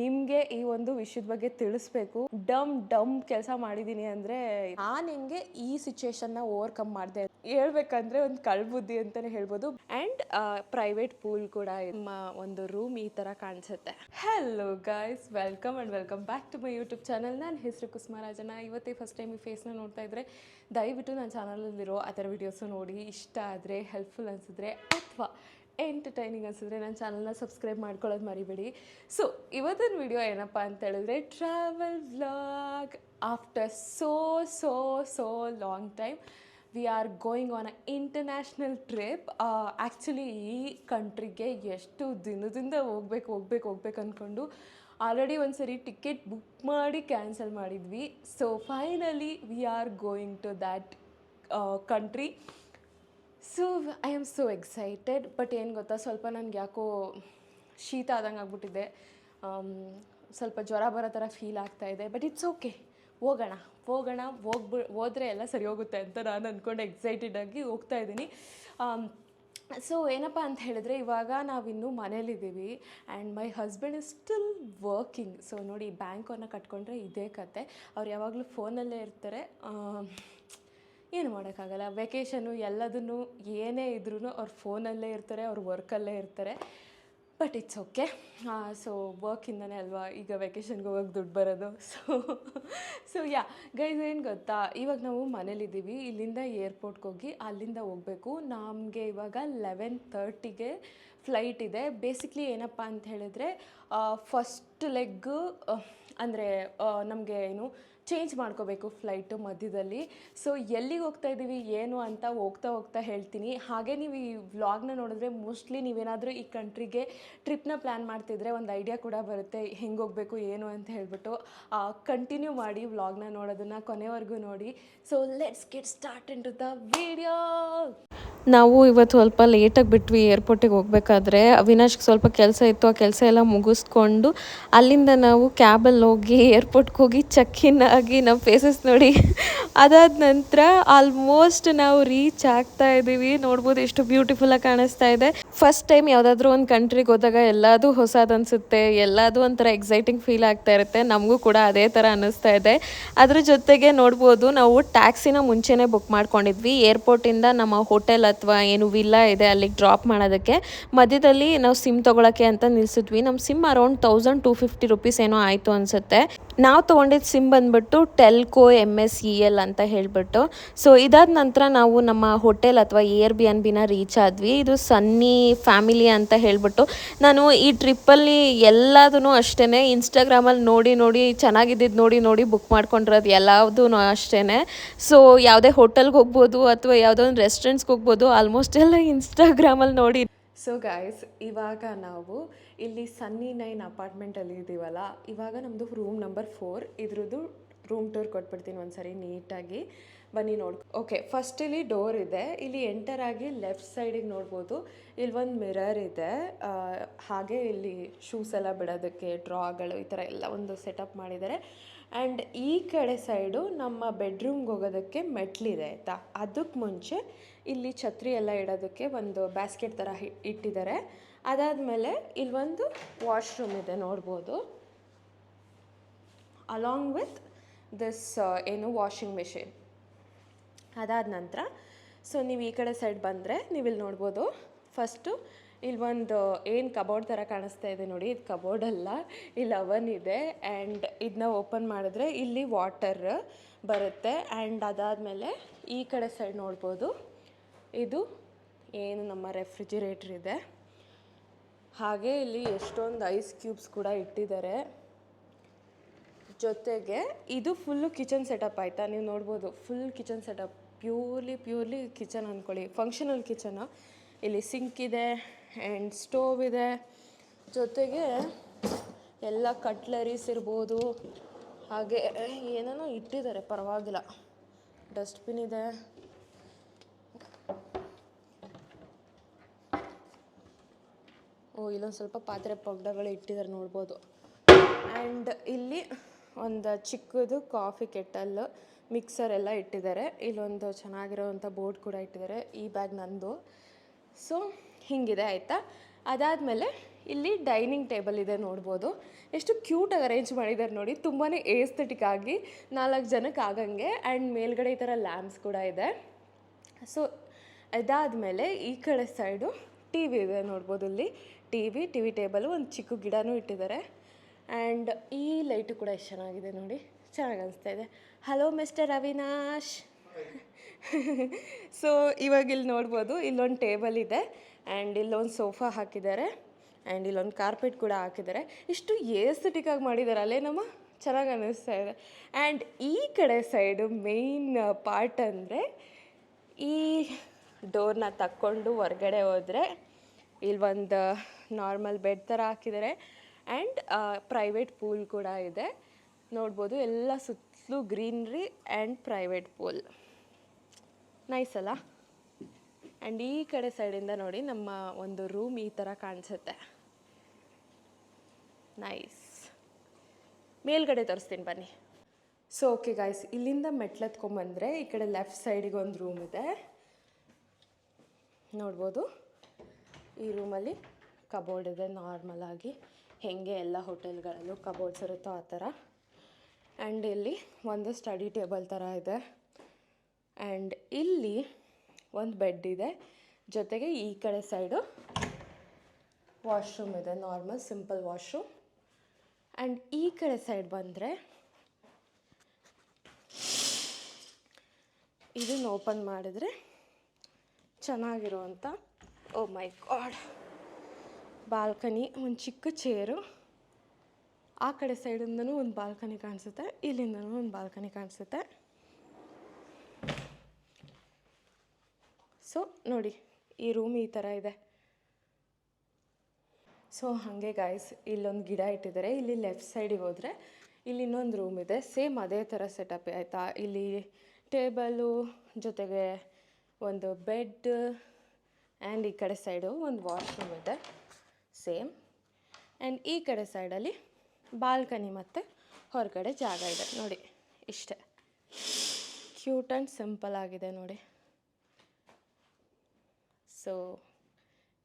ನಿಮಗೆ ಈ ಒಂದು ವಿಷಯದ ಬಗ್ಗೆ ತಿಳಿಸ್ಬೇಕು. ಡಮ್ ಡಮ್ ಕೆಲಸ ಮಾಡಿದೀನಿ ಅಂದ್ರೆ ನಾನು ಹೆಂಗೆ ಈ ಸಿಚುವೇಶನ್ನ ಓವರ್ಕಮ್ ಮಾಡಿದೆ ಹೇಳ್ಬೇಕಂದ್ರೆ ಒಂದು ಕಳ್ಬುದ್ದಿ ಅಂತಾನೆ ಹೇಳ್ಬೋದು. ಅಂಡ್ ಪ್ರೈವೇಟ್ ಪೂಲ್ ಕೂಡ. ನಮ್ಮ ಒಂದು ರೂಮ್ ಈ ತರ ಕಾಣಿಸುತ್ತೆ. Hello guys welcome and welcome back to my YouTube channel ನನ್ನ ಹೆಸರು ಕುಸುಮರಾಜನ. ಇವತ್ತೇ ಫಸ್ಟ್ ಟೈಮ್ ಈ ಫೇಸ್ನ ನೋಡ್ತಾ ಇದ್ರೆ ದಯವಿಟ್ಟು ನನ್ನ ಚಾನಲಲ್ಲಿರೋ ಆ ಥರ ವಿಡಿಯೋಸ್ ನೋಡಿ. ಇಷ್ಟ ಆದರೆ ಹೆಲ್ಪ್ಫುಲ್ ಅನಿಸಿದ್ರೆ, ಅಥವಾ ಎಂಟರ್ಟೈನಿಂಗ್ ಅನಿಸಿದ್ರೆ ನನ್ನ ಚಾನಲ್ನ ಸಬ್ಸ್ಕ್ರೈಬ್ ಮಾಡ್ಕೊಳ್ಳೋದು ಮರಿಬೇಡಿ. ಸೊ ಇವತ್ತಿನ ವಿಡಿಯೋ ಏನಪ್ಪ ಅಂತ ಹೇಳಿದ್ರೆ travel vlog after so so so long time we are going on a international trip actually ಈ ಕಂಟ್ರಿಗೆ ಎಷ್ಟು ದಿನದಿಂದ ಹೋಗ್ಬೇಕು ಹೋಗ್ಬೇಕು ಹೋಗ್ಬೇಕು ಅಂದ್ಕೊಂಡು ಆಲ್ರೆಡಿ ಒಂದು ಸರಿ ಟಿಕೆಟ್ ಬುಕ್ ಮಾಡಿ ಕ್ಯಾನ್ಸಲ್ ಮಾಡಿದ್ವಿ. So finally we are going to that country so I am so excited but ಏನು ಗೊತ್ತಾ, ಸ್ವಲ್ಪ ನನಗೆ ಯಾಕೋ ಶೀತ ಆದಂಗೆ ಆಗ್ಬಿಟ್ಟಿದೆ. ಸ್ವಲ್ಪ ಜ್ವರ ಬರೋ ಥರ ಫೀಲ್ ಇದೆ ಬಟ್ ಇಟ್ಸ್ ಓಕೆ ಹೋಗೋಣ ಹೋಗೋಣ, ಹೋಗ್ಬಿ, ಹೋದರೆ ಎಲ್ಲ ಸರಿ ಹೋಗುತ್ತೆ ಅಂತ ನಾನು ಅಂದ್ಕೊಂಡು ಎಕ್ಸೈಟೆಡ್ ಆಗಿ ಹೋಗ್ತಾ ಇದ್ದೀನಿ. ಸೊ ಏನಪ್ಪ ಅಂತ ಹೇಳಿದ್ರೆ, ಇವಾಗ ನಾವಿನ್ನೂ ಮನೇಲಿದ್ದೀವಿ and my husband is still working so ನೋಡಿ ಬ್ಯಾಂಕನ್ನು ಕಟ್ಕೊಂಡ್ರೆ ಇದೇ ಕತೆ. ಅವ್ರು ಯಾವಾಗಲೂ ಫೋನಲ್ಲೇ ಇರ್ತಾರೆ. ಏನು ಮಾಡೋಕ್ಕಾಗಲ್ಲ. ವೆಕೇಷನು ಎಲ್ಲದನ್ನು ಏನೇ ಇದ್ರೂ ಅವ್ರು ಫೋನಲ್ಲೇ ಇರ್ತಾರೆ, ಅವ್ರು ವರ್ಕಲ್ಲೇ ಇರ್ತಾರೆ. ಬಟ್ ಇಟ್ಸ್ ಓಕೆ ಸೊ ವರ್ಕಿಂದನೇ ಅಲ್ವಾ ಈಗ ವೆಕೇಷನ್ಗೆ ಹೋಗೋಕೆ ದುಡ್ಡು ಬರೋದು? ಸೊ ಸೊ ಯಾ ಗೈಸ್ ಏನು ಗೊತ್ತಾ? ಇವಾಗ ನಾವು ಮನೇಲಿದ್ದೀವಿ. ಇಲ್ಲಿಂದ ಏರ್ಪೋರ್ಟ್ಗೆ ಹೋಗಿ ಅಲ್ಲಿಂದ ಹೋಗಬೇಕು. ನಮಗೆ ಇವಾಗ ಲೆವೆನ್ ತರ್ಟಿಗೆ ಫ್ಲೈಟ್ ಇದೆ. ಬೇಸಿಕ್ಲಿ ಏನಪ್ಪ ಅಂತ ಹೇಳಿದ್ರೆ ಫಸ್ಟ್ ಲೆಗ್ ಅಂದರೆ ನಮಗೆ ಏನು ಚೇಂಜ್ ಮಾಡ್ಕೋಬೇಕು ಫ್ಲೈಟು ಮಧ್ಯದಲ್ಲಿ. ಸೊ ಎಲ್ಲಿಗೆ ಹೋಗ್ತಾ ಇದ್ದೀವಿ ಏನು ಅಂತ ಹೋಗ್ತಾ ಹೋಗ್ತಾ ಹೇಳ್ತೀನಿ. ಹಾಗೆ ನೀವು ಈ ವ್ಲಾಗ್ನ ನೋಡಿದ್ರೆ ಮೋಸ್ಟ್ಲಿ ನೀವೇನಾದರೂ ಈ ಕಂಟ್ರಿಗೆ ಟ್ರಿಪ್ನ ಪ್ಲ್ಯಾನ್ ಮಾಡ್ತಿದ್ರೆ ಒಂದು ಐಡಿಯಾ ಕೂಡ ಬರುತ್ತೆ, ಹೆಂಗೆ ಹೋಗಬೇಕು, ಏನು ಅಂತ ಹೇಳ್ಬಿಟ್ಟು. ಕಂಟಿನ್ಯೂ ಮಾಡಿ ವ್ಲಾಗ್ನ ನೋಡೋದನ್ನು ಕೊನೆವರೆಗೂ ನೋಡಿ. So let's get start into the video ನಾವು ಇವತ್ತು ಸ್ವಲ್ಪ ಲೇಟಾಗಿ ಬಿಟ್ವಿ ಏರ್ಪೋರ್ಟಿಗೆ ಹೋಗಬೇಕಾದ್ರೆ. ಅವಿನಾಶ್ಗೆ ಸ್ವಲ್ಪ ಕೆಲಸ ಇತ್ತು, ಆ ಕೆಲಸ ಎಲ್ಲ ಮುಗಿಸ್ಕೊಂಡು ಅಲ್ಲಿಂದ ನಾವು ಕ್ಯಾಬಲ್ಲಿ ಹೋಗಿ ಏರ್ಪೋರ್ಟ್ಗೆ ಹೋಗಿ ಚೆಕ್ ಇನ್ ಆಗಿ ನಮ್ಮ ಫೇಸಸ್ ನೋಡಿ ಅದಾದ ನಂತರ ಆಲ್ಮೋಸ್ಟ್ ನಾವು ರೀಚ್ ಆಗ್ತಾ ಇದ್ದೀವಿ. ನೋಡ್ಬೋದು ಎಷ್ಟು ಬ್ಯೂಟಿಫುಲ್ ಆಗಿ ಕಾಣಿಸ್ತಾ ಇದೆ. ಫಸ್ಟ್ ಟೈಮ್ ಯಾವುದಾದ್ರೂ ಒಂದು ಕಂಟ್ರಿಗೆ ಹೋದಾಗ ಎಲ್ಲದೂ ಹೊಸದು ಅನಿಸುತ್ತೆ. ಎಲ್ಲದೂ ಒಂಥರ ಎಕ್ಸೈಟಿಂಗ್ ಫೀಲ್ ಆಗ್ತಾ ಇರುತ್ತೆ. ನಮಗೂ ಕೂಡ ಅದೇ ಥರ ಅನ್ನಿಸ್ತಾ ಇದೆ. ಅದ್ರ ಜೊತೆಗೆ ನೋಡ್ಬೋದು ನಾವು ಟ್ಯಾಕ್ಸಿನ ಮುಂಚೆನೇ ಬುಕ್ ಮಾಡ್ಕೊಂಡಿದ್ವಿ. ಏರ್ಪೋರ್ಟಿಂದ ನಮ್ಮ ಹೋಟೆಲ್ ಅಥವಾ ಏನು ವಿಲ್ಲಾ ಇದೆ ಅಲ್ಲಿಗೆ ಡ್ರಾಪ್ ಮಾಡೋದಕ್ಕೆ. ಮಧ್ಯದಲ್ಲಿ ನಾವು ಸಿಮ್ ತೊಗೊಳಕ್ಕೆ ಅಂತ ನಿಲ್ಸಿದ್ವಿ. ನಮ್ಮ SIM around thousand two fifty rupees ಏನೋ ಆಯಿತು ಅನಿಸುತ್ತೆ. ನಾವು ತೊಗೊಂಡಿದ್ದ ಸಿಮ್ ಬಂದ್ಬಿಟ್ಟು Telco M S E L ಅಂತ ಹೇಳ್ಬಿಟ್ಟು. ಸೊ ಇದಾದ ನಂತರ ನಾವು ನಮ್ಮ ಹೋಟೆಲ್ ಅಥವಾ ಏರ್ ಬಿ ಎನ್ ಬಿನ ರೀಚ್ ಆದ್ವಿ. ಇದು ಸನ್ನಿ ಫ್ಯಾಮಿಲಿ ಅಂತ ಹೇಳ್ಬಿಟ್ಟು. ನಾನು ಈ ಟ್ರಿಪ್ಪಲ್ಲಿ ಎಲ್ಲದೂ ಅಷ್ಟೇ ಇನ್ಸ್ಟಾಗ್ರಾಮಲ್ಲಿ ನೋಡಿ ನೋಡಿ ಚೆನ್ನಾಗಿದ್ದಿದ್ದು ನೋಡಿ ನೋಡಿ ಬುಕ್ ಮಾಡ್ಕೊಂಡಿರೋದು ಎಲ್ಲದೂ ಅಷ್ಟೇ ಸೊ ಯಾವುದೇ ಹೋಟೆಲ್ಗೆ ಹೋಗ್ಬೋದು ಅಥವಾ ಯಾವುದೋ ಒಂದು ರೆಸ್ಟೋರೆಂಟ್ಸ್ಗೆ ಹೋಗ್ಬೋದು ಆಲ್ಮೋಸ್ಟ್ ಎಲ್ಲ ಇನ್ಸ್ಟಾಗ್ರಾಮಲ್ಲಿ ನೋಡಿ ಸೊ ಗಾಯ್ಸ್ ಇವಾಗ ನಾವು ಇಲ್ಲಿ ಸನ್ನಿ ನೈನ್ ಅಪಾರ್ಟ್ಮೆಂಟಲ್ಲಿ ಇದ್ದೀವಲ್ಲ ಇವಾಗ ನಮ್ಮದು ರೂಮ್ ನಂಬರ್ ಫೋರ್ ಇದ್ರದ್ದು ರೂಮ್ ಟೂರ್ ಕೊಟ್ಬಿಡ್ತೀನಿ ಒಂದು ಸರಿ ನೀಟಾಗಿ ಬನ್ನಿ ನೋಡಿ ಓಕೆ ಫಸ್ಟ್ ಇಲ್ಲಿ ಡೋರ್ ಇದೆ. ಇಲ್ಲಿ ಎಂಟರ್ ಆಗಿ ಲೆಫ್ಟ್ ಸೈಡಿಗೆ ನೋಡ್ಬೋದು. ಇಲ್ಲಿ ಒಂದು ಮಿರರ್ ಇದೆ. ಹಾಗೆ ಇಲ್ಲಿ ಶೂಸ್ ಎಲ್ಲ ಬಿಡೋದಕ್ಕೆ ಡ್ರಾಗಳು ಈ ಥರ ಎಲ್ಲ ಒಂದು ಸೆಟಪ್ ಮಾಡಿದ್ದಾರೆ. ಆ್ಯಂಡ್ ಈ ಕಡೆ ಸೈಡು ನಮ್ಮ ಬೆಡ್ರೂಮ್ಗೆ ಹೋಗೋದಕ್ಕೆ ಮೆಟ್ಲಿದೆ ಆಯಿತಾ? ಅದಕ್ಕೆ ಮುಂಚೆ ಇಲ್ಲಿ ಛತ್ರಿ ಎಲ್ಲ ಇಡೋದಕ್ಕೆ ಒಂದು ಬ್ಯಾಸ್ಕೆಟ್ ಥರ ಇಟ್ಟಿದ್ದಾರೆ. ಅದಾದಮೇಲೆ ಇಲ್ಲೊಂದು ವಾಶ್ರೂಮ್ ಇದೆ ನೋಡ್ಬೋದು. ಅಲಾಂಗ್ ವಿತ್ ದಿಸ್ ಏನು ವಾಷಿಂಗ್ ಮೆಷಿನ್ ಅದಾದ ನಂತರ ಸೊ ನೀವು ಈ ಕಡೆ ಸೈಡ್ ಬಂದರೆ ನೀವು ಇಲ್ಲಿ ನೋಡ್ಬೋದು. ಫಸ್ಟು ಇಲ್ಲಿ ಒಂದು ಏನು ಕಬೋರ್ಡ್ ಥರ ಕಾಣಿಸ್ತಾ ಇದೆ ನೋಡಿ. ಇದು ಕಬೋರ್ಡ್ ಅಲ್ಲ, ಇಲ್ಲಿ ಅವನ್ ಇದೆ ಆ್ಯಂಡ್ ಇದನ್ನ ಓಪನ್ ಮಾಡಿದ್ರೆ ಇಲ್ಲಿ ವಾಟರ್ ಬರುತ್ತೆ ಆ್ಯಂಡ್ ಅದಾದಮೇಲೆ ಈ ಕಡೆ ಸೈಡ್ ನೋಡ್ಬೋದು. ಇದು ಏನು ನಮ್ಮ ರೆಫ್ರಿಜಿರೇಟ್ರ್ ಇದೆ. ಹಾಗೆ ಇಲ್ಲಿ ಎಷ್ಟೊಂದು ಐಸ್ ಕ್ಯೂಬ್ಸ್ ಕೂಡ ಇಟ್ಟಿದ್ದಾರೆ. ಜೊತೆಗೆ ಇದು ಫುಲ್ಲು ಕಿಚನ್ ಸೆಟಪ್ ಆಯಿತಾ? ನೀವು ನೋಡ್ಬೋದು full kitchen setup purely purely kitchen ಅಂದ್ಕೊಳ್ಳಿ ಫಂಕ್ಷನಲ್ ಕಿಚನು ಇಲ್ಲಿ ಸಿಂಕ್ ಇದೆ ಆ್ಯಂಡ್ ಸ್ಟೋವ್ ಇದೆ. ಜೊತೆಗೆ ಎಲ್ಲ ಕಟ್ಲರೀಸ್ ಇರ್ಬೋದು. ಹಾಗೆ ಏನೇನೋ ಇಟ್ಟಿದ್ದಾರೆ, ಪರವಾಗಿಲ್ಲ. ಡಸ್ಟ್ಬಿನ್ ಇದೆ. ಓ, ಇಲ್ಲೊಂದು ಸ್ವಲ್ಪ ಪಾತ್ರೆ ಪಗ್ಡಗಳು ಇಟ್ಟಿದ್ದಾರೆ ನೋಡ್ಬೋದು. ಆ್ಯಂಡ್ ಇಲ್ಲಿ ಒಂದು ಚಿಕ್ಕದು ಕಾಫಿ ಕೆಟ್ಟಲ್ಲು ಮಿಕ್ಸರ್ ಎಲ್ಲ ಇಟ್ಟಿದ್ದಾರೆ. ಇಲ್ಲೊಂದು ಚೆನ್ನಾಗಿರೋವಂಥ ಬೋರ್ಡ್ ಕೂಡ ಇಟ್ಟಿದ್ದಾರೆ ಈ ಬ್ಯಾಗ್ ನಂದು. ಸೊ ಹಿಂಗಿದೆ ಆಯಿತಾ? ಅದಾದಮೇಲೆ ಇಲ್ಲಿ ಡೈನಿಂಗ್ ಟೇಬಲ್ ಇದೆ ನೋಡ್ಬೋದು. ಎಷ್ಟು ಕ್ಯೂಟಾಗಿ ಅರೇಂಜ್ ಮಾಡಿದ್ದಾರೆ ನೋಡಿ. ತುಂಬಾ ಏಸ್ಥೆಟಿಕ್ ಆಗಿ ನಾಲ್ಕು ಜನಕ್ಕೆ ಆಗಂಗೆ ಆ್ಯಂಡ್ ಮೇಲ್ಗಡೆ ಈ ಥರ ಲ್ಯಾಂಪ್ಸ್ ಕೂಡ ಇದೆ. ಸೊ ಅದಾದಮೇಲೆ ಈ ಕಡೆ ಸೈಡು ಟಿ ವಿ ಇದೆ ನೋಡ್ಬೋದು ಇಲ್ಲಿ. T V T V table, ಒಂದು ಚಿಕ್ಕ ಗಿಡನೂ ಇಟ್ಟಿದ್ದಾರೆ. ಆ್ಯಂಡ್ ಈ ಲೈಟು ಕೂಡ ಎಷ್ಟು ಚೆನ್ನಾಗಿದೆ ನೋಡಿ. ಚೆನ್ನಾಗಿ ಅನಿಸ್ತಾ ಇದೆ. ಹಲೋ ಮಿಸ್ಟರ್ ಅವಿನಾಶ್ ಸೊ ಇವಾಗ ಇಲ್ಲಿ ನೋಡ್ಬೋದು, ಇಲ್ಲೊಂದು ಟೇಬಲ್ ಇದೆ. ಆ್ಯಂಡ್ ಇಲ್ಲೊಂದು ಸೋಫಾ ಹಾಕಿದ್ದಾರೆ. ಆ್ಯಂಡ್ ಇಲ್ಲೊಂದು ಕಾರ್ಪೆಟ್ ಕೂಡ ಹಾಕಿದ್ದಾರೆ. ಇಷ್ಟು ಏಸ್ಥೆಟಿಕ್ಕಾಗಿ ಮಾಡಿದ್ದಾರೆ ಅಲ್ಲೇ ನಮ್ಮ? ಚೆನ್ನಾಗಿ ಅನ್ನಿಸ್ತಾ ಇದೆ. ಆ್ಯಂಡ್ ಈ ಕಡೆ ಸೈಡು ಮೇಯ್ನ್ ಪಾರ್ಟ್ ಅಂದರೆ, ಈ ಡೋರ್ನ ತಕ್ಕೊಂಡು ಹೊರ್ಗಡೆ ಹೋದರೆ ಇಲ್ಲಿ ಒಂದು ನಾರ್ಮಲ್ ಬೆಡ್ ಥರ ಹಾಕಿದ್ದಾರೆ. ಆ್ಯಂಡ್ ಪ್ರೈವೇಟ್ ಪೂಲ್ ಕೂಡ ಇದೆ. ನೋಡ್ಬೋದು, ಎಲ್ಲ ಸುತ್ತಲೂ greenery and private pool nice ಅಲ್ಲ? ಆ್ಯಂಡ್ ಈ ಕಡೆ ಸೈಡಿಂದ ನೋಡಿ ನಮ್ಮ ಒಂದು ರೂಮ್ ಈ ಥರ ಕಾಣಿಸುತ್ತೆ. ನೈಸ್ ಮೇಲ್ಗಡೆ ತೋರಿಸ್ತೀನಿ, ಬನ್ನಿ. ಸೊ ಓಕೆ ಗಾಯ್ಸ್ ಇಲ್ಲಿಂದ ಮೆಟ್ಲತ್ಕೊಂಬಂದರೆ ಈ ಕಡೆ ಲೆಫ್ಟ್ ಸೈಡಿಗೆ ಒಂದು ರೂಮ್ ಇದೆ. ನೋಡ್ಬೋದು. ಈ ರೂಮಲ್ಲಿ ಕಬೋರ್ಡ್ ಇದೆ ನಾರ್ಮಲ್ ಆಗಿ. ಹೆಂಗೆ ಎಲ್ಲ ಹೋಟೆಲ್ಗಳಲ್ಲೂ ಕಬೋರ್ಡ್ಸ್ ಇರುತ್ತೋ ಆ ಥರ. ಆ್ಯಂಡ್ ಇಲ್ಲಿ ಒಂದು ಸ್ಟಡಿ ಟೇಬಲ್ ಥರ ಇದೆ. ಆ್ಯಂಡ್ ಇಲ್ಲಿ ಒಂದು ಬೆಡ್ ಇದೆ. ಜೊತೆಗೆ ಈ ಕಡೆ ಸೈಡು ವಾಶ್ರೂಮ್ ಇದೆ, ನಾರ್ಮಲ್ ಸಿಂಪಲ್ ವಾಶ್ರೂಮ್. ಆ್ಯಂಡ್ ಈ ಕಡೆ ಸೈಡ್ ಬಂದರೆ ಇದನ್ನು ಓಪನ್ ಮಾಡಿದರೆ ಚೆನ್ನಾಗಿರುವಂಥ, ಓ ಮೈ ಗಾಡ್. ಬಾಲ್ಕನಿ, ಒಂದು ಚಿಕ್ಕ ಚೇರು. ಆ ಕಡೆ ಸೈಡಿಂದನೂ ಒಂದು ಬಾಲ್ಕನಿ ಕಾಣಿಸುತ್ತೆ, ಇಲ್ಲಿಂದನೂ ಒಂದು ಬಾಲ್ಕನಿ ಕಾಣಿಸುತ್ತೆ. ಸೊ ನೋಡಿ, ಈ ರೂಮ್ ಈ ಥರ ಇದೆ. ಸೊ ಹಾಗೆ ಗಾಯ್ಸ್ ಇಲ್ಲೊಂದು ಗಿಡ ಇಟ್ಟಿದ್ದಾರೆ ಇಲ್ಲಿ ಲೆಫ್ಟ್ ಸೈಡಿಗೆ ಹೋದರೆ ಇಲ್ಲಿ ಇನ್ನೊಂದು ರೂಮ್ ಇದೆ. ಸೇಮ್ ಅದೇ ಥರ ಸೆಟಪ್ ಆಯಿತಾ? ಇಲ್ಲಿ ಟೇಬಲು ಜೊತೆಗೆ ಒಂದು ಬೆಡ್ ಆ್ಯಂಡ್ ಈ ಕಡೆ ಸೈಡು ಒಂದು ವಾಶ್ರೂಮ್ ಇದೆ. ಸೇಮ್ ಆ್ಯಂಡ್ ಈ ಕಡೆ ಸೈಡಲ್ಲಿ ಬಾಲ್ಕನಿ ಮತ್ತು ಹೊರಗಡೆ ಜಾಗ ಇದೆ. ನೋಡಿ, ಇಷ್ಟೇ. ಕ್ಯೂಟ್ ಆ್ಯಂಡ್ ಸಿಂಪಲ್ ಆಗಿದೆ ನೋಡಿ. ಸೊ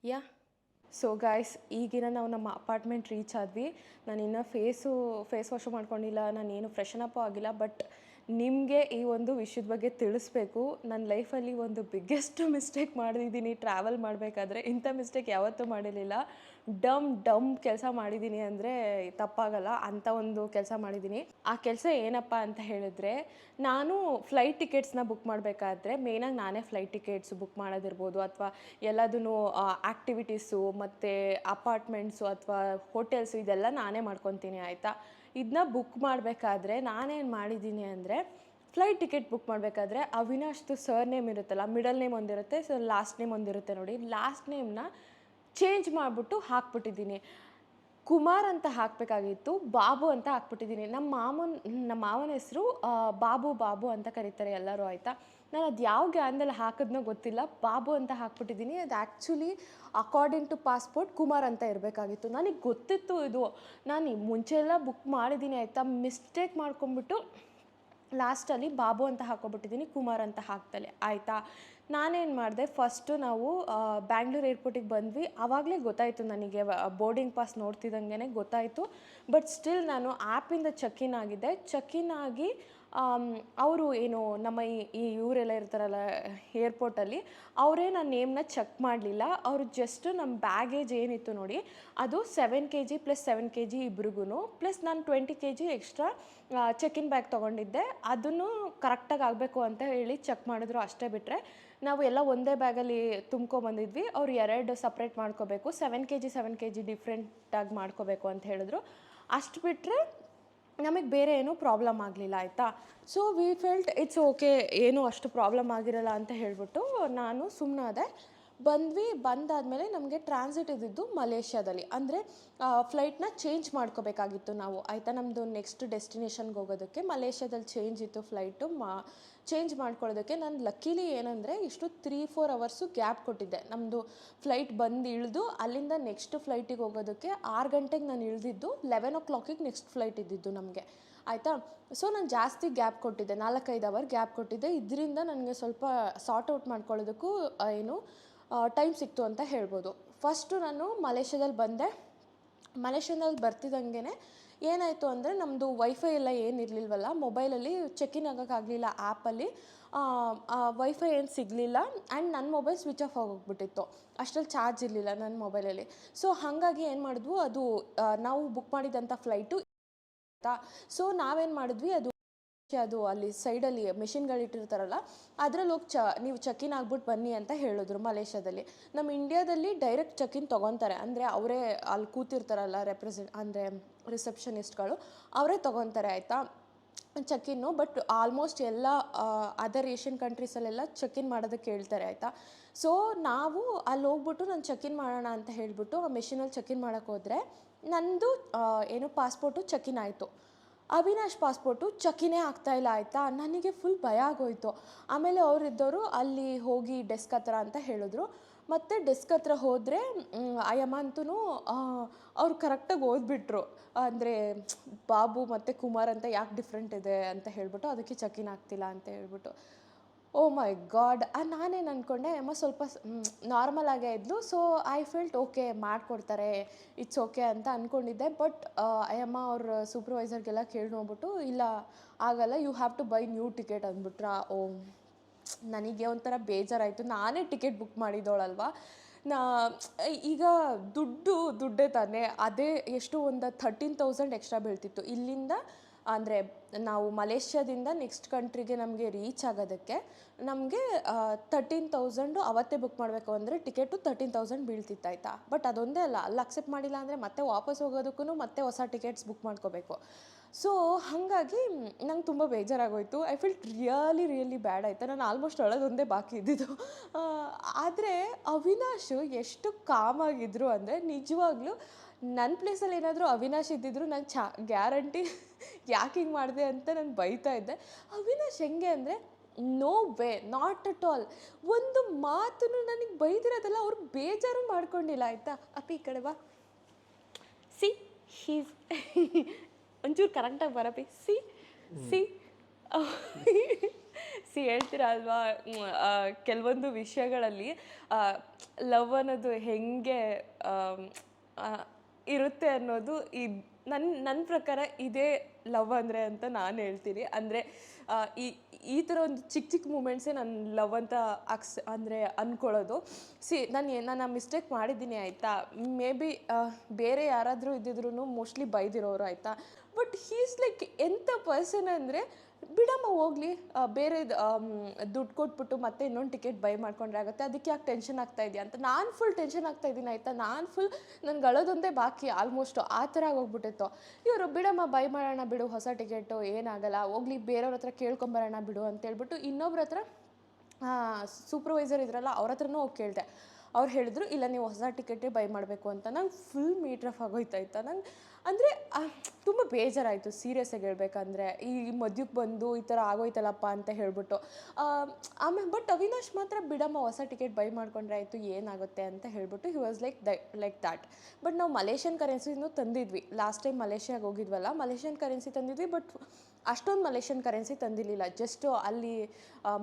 ಯಾ ಸೊ ಗಾಯ್ಸ್ ಈಗಿನ ನಾವು ನಮ್ಮ ಅಪಾರ್ಟ್ಮೆಂಟ್ ರೀಚ್ ಆದ್ವಿ. ನಾನು ಇನ್ನೂ ಫೇಸು ಫೇಸ್ ವಾಶು ಮಾಡ್ಕೊಂಡಿಲ್ಲ ನಾನೇನು ಫ್ರೆಶನ್ ಅಪ್ಪು ಆಗಿಲ್ಲ ಬಟ್ ನಿಮಗೆ ಈ ಒಂದು ವಿಷಯದ ಬಗ್ಗೆ ತಿಳಿಸ್ಬೇಕು. ನನ್ನ ಲೈಫಲ್ಲಿ ಒಂದು ಬಿಗ್ಗೆಸ್ಟ್ ಮಿಸ್ಟೇಕ್ ಮಾಡಿದ್ದೀನಿ ಟ್ರಾವೆಲ್ ಮಾಡಬೇಕಾದ್ರೆ ಇಂಥ ಮಿಸ್ಟೇಕ್ ಯಾವತ್ತೂ ಮಾಡಿರಲಿಲ್ಲ. ಡಮ್ ಡಮ್ ಕೆಲಸ ಮಾಡಿದ್ದೀನಿ ಅಂದರೆ ತಪ್ಪಾಗಲ್ಲ ಅಂಥ ಒಂದು ಕೆಲಸ ಮಾಡಿದ್ದೀನಿ. ಆ ಕೆಲಸ ಏನಪ್ಪ ಅಂತ ಹೇಳಿದ್ರೆ, ನಾನು ಫ್ಲೈಟ್ ಟಿಕೆಟ್ಸ್ನ ಬುಕ್ ಮಾಡಬೇಕಾದ್ರೆ ಮೇಯ್ನಾಗಿ ನಾನೇ ಫ್ಲೈಟ್ ಟಿಕೆಟ್ಸ್ ಬುಕ್ ಮಾಡೋದಿರ್ಬೋದು ಅಥವಾ ಎಲ್ಲದೂ ಆ್ಯಕ್ಟಿವಿಟೀಸು ಮತ್ತು ಅಪಾರ್ಟ್ಮೆಂಟ್ಸು ಅಥವಾ ಹೋಟೆಲ್ಸು ಇದೆಲ್ಲ ನಾನೇ ಮಾಡ್ಕೊತೀನಿ ಆಯಿತಾ? ಇದನ್ನ ಬುಕ್ ಮಾಡಬೇಕಾದ್ರೆ ನಾನೇನು ಮಾಡಿದ್ದೀನಿ ಅಂದರೆ ಫ್ಲೈಟ್ ಟಿಕೆಟ್ ಬುಕ್ ಮಾಡಬೇಕಾದ್ರೆ ಅವಿನಾಶ್ದು ಸರ್ ನೇಮ್ ಇರುತ್ತಲ್ಲ ಮಿಡಲ್ ನೇಮ್ ಒಂದಿರುತ್ತೆ ಸೊ ಲಾಸ್ಟ್ ನೇಮ್ ಒಂದಿರುತ್ತೆ ನೋಡಿ. ಲಾಸ್ಟ್ ನೇಮ್ನ ಚೇಂಜ್ ಮಾಡಿಬಿಟ್ಟು ಹಾಕ್ಬಿಟ್ಟಿದ್ದೀನಿ. ಕುಮಾರ್ ಅಂತ ಹಾಕಬೇಕಾಗಿತ್ತು, ಬಾಬು ಅಂತ ಹಾಕ್ಬಿಟ್ಟಿದ್ದೀನಿ. ನಮ್ಮ ಮಾಮನ ನಮ್ಮ ಮಾವನ ಹೆಸರು ಬಾಬು ಬಾಬು ಅಂತ ಕರೀತಾರೆ ಎಲ್ಲರೂ, ಆಯಿತಾ? ನಾನು ಅದು ಯಾವ ಗ್ಯಾನ್ದಲ್ಲಿ ಹಾಕಿದ್ನೋ ಗೊತ್ತಿಲ್ಲ. ಬಾಬು ಅಂತ ಹಾಕ್ಬಿಟ್ಟಿದ್ದೀನಿ. ಅದು actually according to passport Kumar ಅಂತ ಇರಬೇಕಾಗಿತ್ತು. ನನಗೆ ಗೊತ್ತಿತ್ತು ಇದು. ನಾನು ಮುಂಚೆ ಎಲ್ಲ ಬುಕ್ ಮಾಡಿದ್ದೀನಿ, ಆಯಿತಾ? ಮಿಸ್ಟೇಕ್ ಮಾಡ್ಕೊಂಬಿಟ್ಟು ಲಾಸ್ಟಲ್ಲಿ ಬಾಬು ಅಂತ ಹಾಕೊಬಿಟ್ಟಿದ್ದೀನಿ, ಕುಮಾರ್ ಅಂತ ಹಾಕ್ತಲೆ ಆಯಿತಾ? ನಾನೇನು ಮಾಡಿದೆ ಫಸ್ಟು ನಾವು ಬ್ಯಾಂಗ್ಳೂರ್ ಏರ್ಪೋರ್ಟಿಗೆ ಬಂದ್ವಿ. ಆವಾಗಲೇ ಗೊತ್ತಾಯಿತು ನನಗೆ ಬೋರ್ಡಿಂಗ್ ಪಾಸ್ ನೋಡ್ತಿದ್ದಂಗೆ ಗೊತ್ತಾಯಿತು. ಬಟ್ ಸ್ಟಿಲ್ ನಾನು ಆ್ಯಪಿಂದ ಚೆಕ್ ಇನ್ ಆಗಿದ್ದೆ. ಚೆಕ್ ಇನ್ ಆಗಿ ಅವರು ಏನು ನಮ್ಮ ಈ ಇವರೆಲ್ಲ ಇರ್ತಾರಲ್ಲ ಏರ್ಪೋರ್ಟಲ್ಲಿ ಅವರೇ ನನ್ನ ನೇಮ್ನ ಚೆಕ್ ಮಾಡಲಿಲ್ಲ. ಅವರು ಜಸ್ಟ್ ನಮ್ಮ ಬ್ಯಾಗೇಜ್ ಏನಿತ್ತು ನೋಡಿ, ಅದು seven K G plus seven K G ಇಬ್ರಿಗೂ ಪ್ಲಸ್ ನಾನು twenty K G extra check in bag ತೊಗೊಂಡಿದ್ದೆ. ಅದನ್ನು ಕರೆಕ್ಟಾಗಿ ಆಗಬೇಕು ಅಂತ ಹೇಳಿ ಚೆಕ್ ಮಾಡಿದ್ರು ಅಷ್ಟೇ ಬಿಟ್ಟರೆ ನಾವು ಎಲ್ಲ ಒಂದೇ ಬ್ಯಾಗಲ್ಲಿ ತುಂಬ್ಕೊಬಂದಿದ್ವಿ ಅವ್ರು ಎರಡು ಸಪ್ರೇಟ್ ಮಾಡ್ಕೋಬೇಕು. Seven K G seven K G ಡಿಫ್ರೆಂಟಾಗಿ ಮಾಡ್ಕೋಬೇಕು ಅಂತ ಹೇಳಿದ್ರು. ಅಷ್ಟು ಬಿಟ್ಟರೆ ನಮಗೆ ಬೇರೆ ಏನೂ ಪ್ರಾಬ್ಲಮ್ ಆಗಲಿಲ್ಲ, ಆಯಿತಾ? So we felt it's okay ಏನೂ ಅಷ್ಟು ಪ್ರಾಬ್ಲಮ್ ಆಗಿರಲ್ಲ ಅಂತ ಹೇಳಿಬಿಟ್ಟು ನಾನು ಸುಮ್ಮನಾದೆ ಬಂದ್ವಿ, ಬಂದಾದಮೇಲೆ ನಮಗೆ ಟ್ರಾನ್ಸಿಟ್ ಇದ್ದಿದ್ದು ಮಲೇಷ್ಯಾದಲ್ಲಿ. ಅಂದರೆ ಫ್ಲೈಟ್ನ ಚೇಂಜ್ ಮಾಡ್ಕೋಬೇಕಾಗಿತ್ತು ನಾವು. ಆಯಿತಾ? ನಮ್ಮದು ನೆಕ್ಸ್ಟ್ ಡೆಸ್ಟಿನೇಷನ್ಗೆ ಹೋಗೋದಕ್ಕೆ ಮಲೇಷ್ಯಾದಲ್ಲಿ ಚೇಂಜ್ ಇತ್ತು ಫ್ಲೈಟು ಮಾ ಚೇಂಜ್ ಮಾಡ್ಕೊಳ್ಳೋದಕ್ಕೆ ನಾನು ಲಕ್ಕಿಲಿ ಏನಂದರೆ ಇಷ್ಟು ತ್ರೀ ಫೋರ್ ಅವರ್ಸು ಗ್ಯಾಪ್ ಕೊಟ್ಟಿದ್ದೆ. ನಮ್ಮದು ಫ್ಲೈಟ್ ಬಂದು ಇಳಿದು ಅಲ್ಲಿಂದ ನೆಕ್ಸ್ಟ್ ಫ್ಲೈಟಿಗೆ ಹೋಗೋದಕ್ಕೆ ಆರು ಗಂಟೆಗೆ ನಾನು ಇಳಿದಿದ್ದು ಲೆವೆನ್ ಓ ಕ್ಲಾಕಿಗೆ ನೆಕ್ಸ್ಟ್ ಫ್ಲೈಟ್ ಇದ್ದಿದ್ದು ನಮಗೆ. ಆಯಿತಾ? ಸೊ ನಾನು ಜಾಸ್ತಿ ಗ್ಯಾಪ್ ಕೊಟ್ಟಿದ್ದೆ. ನಾಲ್ಕೈದು ಅವರ್ ಗ್ಯಾಪ್ ಕೊಟ್ಟಿದ್ದೆ. ಇದರಿಂದ ನನಗೆ ಸ್ವಲ್ಪ ಸಾರ್ಟ್ ಔಟ್ ಮಾಡ್ಕೊಳ್ಳೋದಕ್ಕೂ ಏನು ಟೈಮ್ ಸಿಕ್ತು ಅಂತ ಹೇಳ್ಬೋದು. ಫಸ್ಟು ನಾನು ಮಲೇಷ್ಯಾದಲ್ಲಿ ಬಂದೆ. ಮಲೇಷ್ಯಾದಲ್ಲಿ ಬರ್ತಿದ್ದಂಗೆ ಏನಾಯಿತು ಅಂದರೆ ನಮ್ಮದು ವೈಫೈ ಎಲ್ಲ ಏನಿರಲಿಲ್ವಲ್ಲ ಮೊಬೈಲಲ್ಲಿ ಚೆಕ್ ಇನ್ ಆಗೋಕ್ಕಾಗಲಿಲ್ಲ ಆ್ಯಪಲ್ಲಿ ವೈಫೈ ಏನು ಸಿಗಲಿಲ್ಲ ಆ್ಯಂಡ್ ನನ್ನ ಮೊಬೈಲ್ ಸ್ವಿಚ್ ಆಫ್ ಆಗೋಗ್ಬಿಟ್ಟಿತ್ತು. ಅಷ್ಟರಲ್ಲಿ ಚಾರ್ಜ್ ಇರಲಿಲ್ಲ ನನ್ನ ಮೊಬೈಲಲ್ಲಿ ಸೊ ಹಾಗಾಗಿ ಏನು ಮಾಡಿದ್ವು, ಅದು ನಾವು ಬುಕ್ ಮಾಡಿದಂಥ ಫ್ಲೈಟು ಸೊ ನಾವೇನು ಮಾಡಿದ್ವಿ, ಅದು ಅದು ಅಲ್ಲಿ ಸೈಡಲ್ಲಿ ಮೆಷಿನ್ಗಳು ಇಟ್ಟಿರ್ತಾರಲ್ಲ ಅದ್ರಲ್ಲಿ ಹೋಗಿ ಚ, ನೀವು ಚಕ್ಕಿನ್ ಆಗ್ಬಿಟ್ಟು ಬನ್ನಿ ಅಂತ ಹೇಳಿದ್ರು ಮಲೇಷ್ಯಾದಲ್ಲಿ. ನಮ್ಮ ಇಂಡಿಯಾದಲ್ಲಿ ಡೈರೆಕ್ಟ್ ಚಕ್ಕಿನ್ ತೊಗೊತಾರೆ. ಅಂದರೆ ಅವರೇ ಅಲ್ಲಿ ಕೂತಿರ್ತಾರಲ್ಲ ರೆಪ್ರೆಸೆಂಟ್ ಅಂದರೆ ರಿಸೆಪ್ಷನಿಸ್ಟ್ಗಳು ಅವರೇ ತೊಗೊತಾರೆ ಆಯಿತಾ? ಚೆಕಿನ್ನು ಬಟ್ ಆಲ್ಮೋಸ್ಟ್ ಎಲ್ಲ ಅದರ್ ಏಷ್ಯನ್ ಕಂಟ್ರೀಸಲ್ಲೆಲ್ಲ ಚೆಕಿನ್ ಮಾಡೋದಕ್ಕೆ ಹೇಳ್ತಾರೆ ಆಯಿತಾ? ಸೊ ನಾವು ಅಲ್ಲಿ ಹೋಗ್ಬಿಟ್ಟು ನಾನು ಚೆಕಿನ್ ಮಾಡೋಣ ಅಂತ ಹೇಳಿಬಿಟ್ಟು ಆ ಮೆಷಿನಲ್ಲಿ ಚೆಕ್ ಇನ್ ಮಾಡೋಕ್ಕೆ ಹೋದರೆ, ನಂದು ಏನು ಪಾಸ್ಪೋರ್ಟು ಚೆಕ್ ಇನ್ ಆಯಿತು. ಅವಿನಾಶ್ ಪಾಸ್ಪೋರ್ಟು ಚಕಿನೇ ಆಗ್ತಾ ಇಲ್ಲ ಆಯಿತಾ? ನನಗೆ ಫುಲ್ ಭಯ ಆಗೋಯ್ತು. ಆಮೇಲೆ ಅವರಿದ್ದವರು ಅಲ್ಲಿ ಹೋಗಿ ಡೆಸ್ಕ್ ಹತ್ರ ಅಂತ ಹೇಳಿದ್ರು. ಮತ್ತು ಡೆಸ್ಕ್ ಹತ್ರ ಹೋದರೆ ಅಯ್ಯಮ್ಮಂತೂ ಅವ್ರು ಕರೆಕ್ಟಾಗಿ ಓದ್ಬಿಟ್ರು. ಅಂದರೆ, ಬಾಬು ಮತ್ತು ಕುಮಾರ್ ಅಂತ ಯಾಕೆ ಡಿಫ್ರೆಂಟ್ ಇದೆ ಅಂತ ಹೇಳಿಬಿಟ್ಟು ಅದಕ್ಕೆ ಚಕಿನ್ ಆಗ್ತಿಲ್ಲ ಅಂತ ಹೇಳ್ಬಿಟ್ಟು. ಓ ಮೈ ಗಾಡ್ ನಾನೇನು ಅಂದ್ಕೊಂಡೆ ಅಮ್ಮ ಸ್ವಲ್ಪ ನಾರ್ಮಲ್ ಆಗೇ ಇದ್ಲು ಸೊ ಐ ಫೀಲ್ಟ್ ಓಕೆ ಮಾಡಿಕೊಡ್ತಾರೆ ಇಟ್ಸ್ ಓಕೆ ಅಂತ ಅಂದ್ಕೊಂಡಿದ್ದೆ ಬಟ್ ಅಯ್ಯಮ್ಮ ಅವ್ರ ಸೂಪರ್ವೈಸರ್ಗೆಲ್ಲ ಕೇಳಿ ನೋಡ್ಬಿಟ್ಟು, ಇಲ್ಲ, ಆಗಲ್ಲ you have to buy new ticket ಅಂದ್ಬಿಟ್ರ? ಓ, ನನಗೆ ಒಂಥರ ಬೇಜಾರಾಯಿತು, ನಾನೇ ಟಿಕೆಟ್ ಬುಕ್ ಮಾಡಿದವಳಲ್ವಾ ನಾ, ಈಗ ದುಡ್ಡು, ದುಡ್ಡೇ ತಾನೆ, ಅದೇ ಎಷ್ಟು ಒಂದು ಥರ್ಟೀನ್ ತೌಸಂಡ್ ಎಕ್ಸ್ಟ್ರಾ ಬೀಳ್ತಿತ್ತು. ಇಲ್ಲಿಂದ ಅಂದರೆ ನಾವು ಮಲೇಷ್ಯಾದಿಂದ ನೆಕ್ಸ್ಟ್ ಕಂಟ್ರಿಗೆ ನಮಗೆ ರೀಚ್ ಆಗೋದಕ್ಕೆ ನಮಗೆ ತರ್ಟೀನ್ ತೌಸಂಡು ಅವತ್ತೇ ಬುಕ್ ಮಾಡಬೇಕು ಅಂದರೆ ಟಿಕೆಟು ತರ್ಟೀನ್ ತೌಸಂಡ್ ಬೀಳ್ತಿತ್ತು ಆಯಿತಾ? ಬಟ್ ಅದೊಂದೇ ಅಲ್ಲ, ಅಲ್ಲಿ ಅಕ್ಸೆಪ್ಟ್ ಮಾಡಿಲ್ಲ ಅಂದರೆ ಮತ್ತೆ ವಾಪಸ್ ಹೋಗೋದಕ್ಕೂ ಮತ್ತೆ ಹೊಸ ಟಿಕೆಟ್ಸ್ ಬುಕ್ ಮಾಡ್ಕೋಬೇಕು. ಸೊ ಹಾಗಾಗಿ ನಂಗೆ ತುಂಬ ಬೇಜಾರಾಗೋಯ್ತು. I felt really really bad ಆಯಿತಾ? ನಾನು ಆಲ್ಮೋಸ್ಟ್ ಅಳೋದೊಂದೇ ಬಾಕಿ ಇದ್ದಿದ್ದು. ಆದರೆ ಅವಿನಾಶ್ ಎಷ್ಟು ಕಾಮಾಗಿದ್ರು ಅಂದರೆ ನಿಜವಾಗ್ಲೂ ನನ್ನ ಪ್ಲೇಸಲ್ಲಿ ಏನಾದರೂ ಅವಿನಾಶ್ ಇದ್ದಿದ್ರು ನಂಗೆ ಚಾ ಗ್ಯಾರಂಟಿ ಯಾಕೆ ಹಿಂಗೆ ಮಾಡಿದೆ ಅಂತ ನಾನು ಬೈತಾ ಇದ್ದೆ. ಅವಿನಾಶ್ ಹೆಂಗೆ ಅಂದರೆ no way not at all ಒಂದು ಮಾತನ್ನು ನನಗೆ ಬೈದಿರೋದಲ್ಲ ಅವ್ರು ಬೇಜಾರು ಮಾಡ್ಕೊಂಡಿಲ್ಲ, ಆಯಿತಾ? ಅಪ್ಪಿ ಈ ಕಡೆ ಬಾ. ಸಿ ಹೀಸ್ ಒಂಚೂರು ಕರೆಕ್ಟಾಗಿ ಬರಪ್ಪಿ. ಸಿ ಸಿ ಸಿ ಹೇಳ್ತೀರ ಅಲ್ವಾ? ಕೆಲವೊಂದು ವಿಷಯಗಳಲ್ಲಿ ಲವ್ ಅನ್ನೋದು ಹೆಂಗೆ ಇರುತ್ತೆ ಅನ್ನೋದು ಇದು ನನ್ನ ನನ್ನ ಪ್ರಕಾರ ಇದೇ ಲವ್ ಅಂದರೆ ಅಂತ ನಾನು ಹೇಳ್ತೀನಿ. ಅಂದರೆ ಈ ಈ ಥರ ಒಂದು ಚಿಕ್ಕ ಚಿಕ್ಕ ಮೂಮೆಂಟ್ಸೇ ನನ್ನ ಲವ್ ಅಂತ ಅಕ್ಸ್, ಅಂದರೆ ಅಂದ್ಕೊಳ್ಳೋದು ಸಿ ನಾನು ನಾನು ಮಿಸ್ಟೇಕ್ ಮಾಡಿದ್ದೀನಿ ಆಯಿತಾ? ಮೇ ಬಿ ಬೇರೆ ಯಾರಾದರೂ ಇದ್ದಿದ್ರು ಮೋಸ್ಟ್ಲಿ ಬೈದಿರೋರು ಆಯಿತಾ? ಬಟ್ ಹೀಸ್ ಲೈಕ್ ಎಂಥ ಪರ್ಸನ್ ಅಂದರೆ ಬಿಡಮ್ಮ ಹೋಗ್ಲಿ. ಬೇರೆ ದುಡ್ಡು ಕೊಟ್ಬಿಟ್ಟು ಮತ್ತೆ ಇನ್ನೊಂದು ಟಿಕೆಟ್ ಬೈ ಮಾಡ್ಕೊಂಡ್ರೆ ಆಗುತ್ತೆ. ಅದಕ್ಕೆ ಯಾಕೆ ಟೆನ್ಷನ್ ಆಗ್ತಾ ಇದೆಯಾ ಅಂತ. ನಾನು ಫುಲ್ ಟೆನ್ಷನ್ ಆಗ್ತಾ ಇದ್ದೀನಿ ಆಯಿತಾ? ನಾನು ಫುಲ್ ನನ್ಗೆ ಅಳೋದೊಂದೇ ಬಾಕಿ ಆಲ್ಮೋಸ್ಟ್ ಆ ಥರ ಆಗೋಗ್ಬಿಟ್ಟಿತ್ತು. ಇವರು, ಬಿಡಮ್ಮ ಬೈ ಮಾಡೋಣ ಬಿಡು, ಹೊಸ ಟಿಕೆಟು ಏನಾಗಲ್ಲ. ಹೋಗ್ಲಿ ಬೇರೆಯವ್ರ ಹತ್ರ ಕೇಳ್ಕೊಂಬರೋಣ ಬಿಡು ಅಂತೇಳ್ಬಿಟ್ಟು ಇನ್ನೊಬ್ರ ಹತ್ರ ಸೂಪರ್ವೈಸರ್ ಇದ್ರಲ್ಲ, ಅವ್ರ ಹತ್ರನೂ ಹೋಗಿ ಕೇಳಿದೆ. ಅವ್ರು ಹೇಳಿದ್ರು, ಇಲ್ಲ, ನೀವು ಹೊಸ ಟಿಕೆಟೇ ಬೈ ಮಾಡಬೇಕು ಅಂತ. ನಂಗೆ ಫುಲ್ ಮೀಟ್ರಫ್ ಆಗೋಯ್ತಾಯ್ತಾ ನಂಗೆ ಅಂದರೆ ತುಂಬ ಬೇಜಾರಾಯಿತು ಸೀರಿಯಸ್ಸಾಗಿ ಹೇಳಬೇಕಂದ್ರೆ. ಈ ಮದ್ಯಕ್ಕೆ ಬಂದು ಈ ಥರ ಆಗೋಯ್ತಲ್ಲಪ್ಪ ಅಂತ ಹೇಳ್ಬಿಟ್ಟು. ಆಮೇಲೆ ಬಟ್ ಅವಿನಾಶ್ ಮಾತ್ರ, ಬಿಡಮ್ಮ, ಹೊಸ ಟಿಕೆಟ್ ಬೈ ಮಾಡ್ಕೊಂಡ್ರೆ ಆಯಿತು, ಏನಾಗುತ್ತೆ? ಅಂತ ಹೇಳ್ಬಿಟ್ಟು he was like the like that but ನಾವು ಮಲೇಷಿಯನ್ ಕರೆನ್ಸಿನೂ ತಂದಿದ್ವಿ. ಲಾಸ್ಟ್ ಟೈಮ್ ಮಲೇಷ್ಯಾಗೆ ಹೋಗಿದ್ವಲ್ಲ, ಮಲೇಷಿಯನ್ ಕರೆನ್ಸಿ ತಂದಿದ್ವಿ, ಬಟ್ ಅಷ್ಟೊಂದು ಮಲೇಷಿಯನ್ ಕರೆನ್ಸಿ ತಂದಿರಲಿಲ್ಲ. ಜಸ್ಟ್ ಅಲ್ಲಿ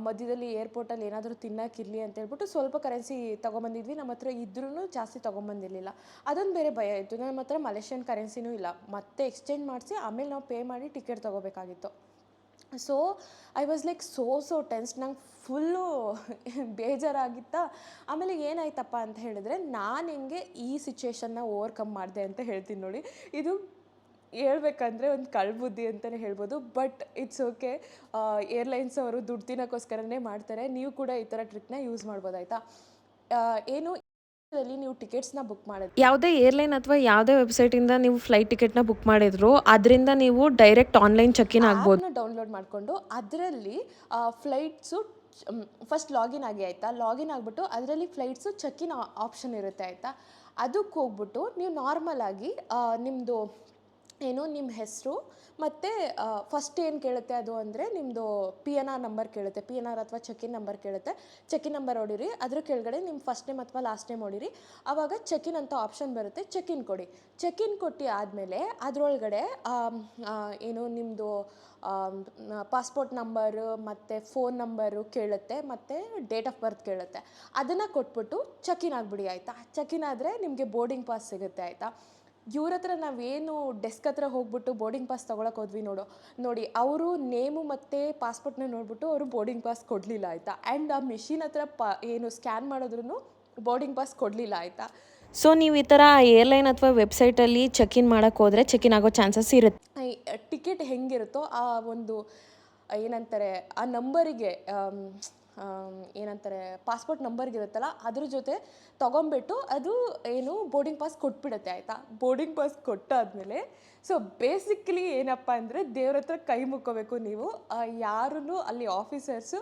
ಮಧ್ಯದಲ್ಲಿ ಏರ್ಪೋರ್ಟಲ್ಲಿ ಏನಾದರೂ ತಿನ್ನೋಕ್ಕಿರಲಿ ಅಂತ ಹೇಳ್ಬಿಟ್ಟು ಸ್ವಲ್ಪ ಕರೆನ್ಸಿ ತೊಗೊಂಬಂದಿದ್ವಿ. ನಮ್ಮ ಹತ್ರ ಇದ್ರೂ ಜಾಸ್ತಿ ತೊಗೊಂಬಂದಿರಲಿಲ್ಲ. ಅದೊಂದು ಬೇರೆ ಭಯ ಇತ್ತು. ನಮ್ಮ ಹತ್ರ ಮಲೇಷಿಯನ್ ಕರೆನ್ಸಿನೂ ಇಲ್ಲ. ಮತ್ತೆ ಎಕ್ಸ್ಚೇಂಜ್ ಮಾಡಿಸಿ, ಆಮೇಲೆ ನಾವು ಪೇ ಮಾಡಿ ticket ತೊಗೋಬೇಕಾಗಿತ್ತು. So I was like so so tense ನಂಗೆ ಫುಲ್ಲು ಬೇಜಾರಾಗಿತ್ತಾ. ಆಮೇಲೆ ಏನಾಯ್ತಪ್ಪ ಅಂತ ಹೇಳಿದ್ರೆ, ನಾನು ಹೆಂಗೆ ಈ ಸಿಚುವೇಶನ್ನ ಓವರ್ಕಮ್ ಮಾಡಿದೆ ಅಂತ ಹೇಳ್ತೀನಿ ನೋಡಿ. ಇದು ಹೇಳ್ಬೇಕಂದ್ರೆ ಒಂದು ಕಳ್ಬುದ್ಧಿ ಅಂತಲೇ ಹೇಳ್ಬೋದು ಬಟ್ ಇಟ್ಸ್ ಓಕೆ ಏರ್ಲೈನ್ಸ್ ಅವರು ದುಡ್ಡು ತಿನ್ನೋಕ್ಕೋಸ್ಕರನೇ ಮಾಡ್ತಾರೆ. ನೀವು ಕೂಡ ಈ ಥರ ಟ್ರಿಕ್ನ ಯೂಸ್ ಮಾಡ್ಬೋದು ಆಯಿತಾ? ಏನು ಅಲ್ಲಿ ನೀವು ಟಿಕೆಟ್ಸ್ನ ಬುಕ್ ಮಾಡೋದು ಯಾವುದೇ ಏರ್ಲೈನ್ ಅಥವಾ ಯಾವುದೇ ವೆಬ್ಸೈಟಿಂದ ನೀವು ಫ್ಲೈಟ್ ಟಿಕೆಟ್ನ ಬುಕ್ ಮಾಡಿದ್ರು ಅದರಿಂದ ನೀವು ಡೈರೆಕ್ಟ್ ಆನ್ಲೈನ್ ಚೆಕ್ ಇನ್ ಆಗ್ಬೋದು. ಡೌನ್ಲೋಡ್ ಮಾಡಿಕೊಂಡು ಅದರಲ್ಲಿ ಫ್ಲೈಟ್ಸು ಫಸ್ಟ್ ಲಾಗಿನ್ ಆಗಿ ಆಯಿತಾ? ಲಾಗಿನ್ ಆಗಿಬಿಟ್ಟು ಅದರಲ್ಲಿ ಫ್ಲೈಟ್ಸು ಚೆಕ್ ಇನ್ ಆಪ್ಷನ್ ಇರುತ್ತೆ ಆಯಿತಾ? ಅದಕ್ಕೆ ಹೋಗ್ಬಿಟ್ಟು ನೀವು ನಾರ್ಮಲ್ ಆಗಿ ನಿಮ್ಮದು ಏನು ನಿಮ್ಮ ಹೆಸರು, ಮತ್ತು ಫಸ್ಟ್ ಏನು ಕೇಳುತ್ತೆ ಅದು ಅಂದರೆ ನಿಮ್ಮದು ಪಿ ಎನ್ ಆರ್ ನಂಬರ್ ಕೇಳುತ್ತೆ. ಪಿ ಎನ್ ಆರ್ ಅಥವಾ ಚೆಕಿನ್ ನಂಬರ್ ಕೇಳುತ್ತೆ. ಚೆಕಿನ್ ನಂಬರ್ ಹೊಡಿರಿ. ಅದ್ರ ಕೆಳಗಡೆ ನಿಮ್ಮ ಫಸ್ಟ್ ನೇಮ್ ಅಥವಾ ಲಾಸ್ಟ್ ನೇಮ್ ಹೊಡಿರಿ. ಆವಾಗ ಚೆಕಿನ್ ಅಂತ ಆಪ್ಷನ್ ಬರುತ್ತೆ. ಚೆಕಿನ್ ಕೊಡಿ. ಚೆಕಿನ್ ಕೊಟ್ಟು ಆದಮೇಲೆ ಅದರೊಳಗಡೆ ಏನು ನಿಮ್ಮದು ಪಾಸ್ಪೋರ್ಟ್ ನಂಬರು ಮತ್ತು ಫೋನ್ ನಂಬರು ಕೇಳುತ್ತೆ, ಮತ್ತು ಡೇಟ್ ಆಫ್ ಬರ್ತ್ ಕೇಳುತ್ತೆ. ಅದನ್ನು ಕೊಟ್ಬಿಟ್ಟು ಚೆಕಿನ್ ಆಗಿಬಿಡಿ, ಆಯಿತಾ? ಚೆಕಿನ್ ಆದರೆ ನಿಮಗೆ ಬೋರ್ಡಿಂಗ್ ಪಾಸ್ ಸಿಗುತ್ತೆ, ಆಯಿತಾ? ಇವ್ರ ಹತ್ರ ನಾವೇನು ಡೆಸ್ಕ್ ಹತ್ರ ಹೋಗ್ಬಿಟ್ಟು ಬೋರ್ಡಿಂಗ್ ಪಾಸ್ ತೊಗೊಳಕ್ಕೆ ಹೋದ್ವಿ ನೋಡು. ನೋಡಿ ಅವರು ನೇಮು ಮತ್ತು ಪಾಸ್ಪೋರ್ಟ್ನ ನೋಡ್ಬಿಟ್ಟು ಅವರು ಬೋರ್ಡಿಂಗ್ ಪಾಸ್ ಕೊಡಲಿಲ್ಲ ಆಯಿತಾ? ಆ್ಯಂಡ್ ಆ ಮಿಷಿನ್ ಹತ್ರ ಪ ಏನು ಸ್ಕ್ಯಾನ್ ಮಾಡಿದ್ರು ಬೋರ್ಡಿಂಗ್ ಪಾಸ್ ಕೊಡಲಿಲ್ಲ ಆಯಿತಾ? ಸೊ ನೀವು ಈ ಥರ ಏರ್ಲೈನ್ ಅಥವಾ ವೆಬ್ಸೈಟಲ್ಲಿ ಚೆಕ್ ಇನ್ ಮಾಡೋಕ್ಕೆ ಹೋದರೆ ಚೆಕ್ ಇನ್ ಆಗೋ ಚಾನ್ಸಸ್ ಇರುತ್ತೆ ಟಿಕೆಟ್ ಹೆಂಗಿರುತ್ತೋ ಆ ಒಂದು ಏನಂತಾರೆ ಆ ನಂಬರಿಗೆ ಏನಂತಾರೆ ಪಾಸ್ಪೋರ್ಟ್ ನಂಬರ್ಗಿರುತ್ತಲ್ಲ ಅದ್ರ ಜೊತೆ ತೊಗೊಂಬಿಟ್ಟು ಅದು ಏನು ಬೋರ್ಡಿಂಗ್ ಪಾಸ್ ಕೊಟ್ಬಿಡುತ್ತೆ, ಆಯಿತಾ? ಬೋರ್ಡಿಂಗ್ ಪಾಸ್ ಕೊಟ್ಟಾದಮೇಲೆ ಸೊ ಬೇಸಿಕ್ಲಿ ಏನಪ್ಪ ಅಂದರೆ ದೇವ್ರ ಹತ್ರ ಕೈ ಮುಕ್ಕೋಬೇಕು ನೀವು. ಯಾರೂ ಅಲ್ಲಿ ಆಫೀಸರ್ಸು